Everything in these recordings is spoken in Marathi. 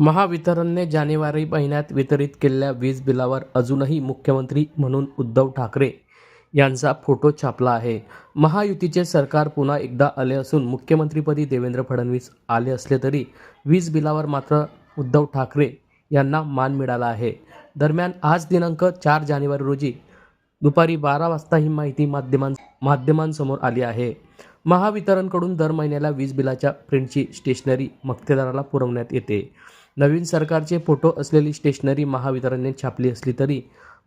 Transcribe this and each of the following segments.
महावितरणने जानेवारी महिन्यात वितरित केलेल्या वीज बिलावर अजूनही मुख्यमंत्री म्हणून उद्धव ठाकरे यांचा फोटो छापला आहे. महायुतीचे सरकार पुन्हा एकदा आले असून मुख्यमंत्रीपदी देवेंद्र फडणवीस आले असले तरी वीज बिलावर मात्र उद्धव ठाकरे यांना मान मिळाला आहे. दरम्यान आज दिनांक चार जानेवारी रोजी दुपारी बारा वाजता ही माहिती माध्यमां माध्यमांसमोर आली आहे. महावितरणकडून दर महिन्याला वीज बिलाच्या प्रिंटची स्टेशनरी मक्तेदाराला पुरवण्यात येते. नवीन सरकारचे फोटो असलेली स्टेशनरी महावितरणने छापली असली तरी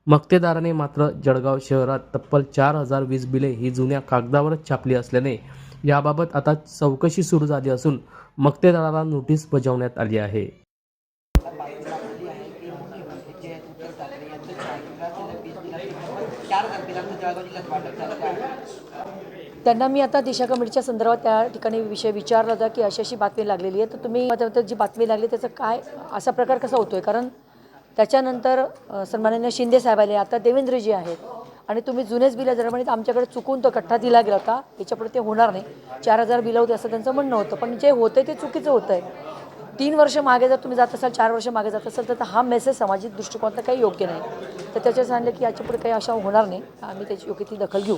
मक्तेदाराने मात्र जळगाव शहरात तब्बल चार हजार वीज बिले ही जुन्या कागदावरच छापली असल्याने याबाबत आता चौकशी सुरू झाली असून मक्तेदाराला नोटीस बजावण्यात आली आहे. चार जळगाव जिल्ह्यात वाटप आहे त्यांना मी आता दिशा कमिटीच्या संदर्भात त्या ठिकाणी विषय विचारला होता की अशी अशी बातमी लागलेली आहे. तर तुम्ही जी बातमी लागली त्याचं काय असा प्रकार कसा होतोय? कारण त्याच्यानंतर अ, सन्माननीय शिंदे साहेब आले आता देवेंद्रजी आहेत आणि तुम्ही जुनेच बिलं जर म्हणे आमच्याकडे चुकून तो कट्टा दिला गेला होता याच्यापुढे ते होणार नाही. चार हजार बिलं होते असं त्यांचं म्हणणं होतं. पण जे होतं ते चुकीचं होतं आहे तीन वर्ष मागे जर तुम्ही जात असाल चार वर्ष मागे जात असाल तर हा मेसेज सामाजिक दृष्टिकोनातनं काही योग्य नाही. तर त्याच्यात सांगितलं की याच्यापुढे काही अशा होणार नाही. आम्ही त्याची योग्य ती दखल घेऊ.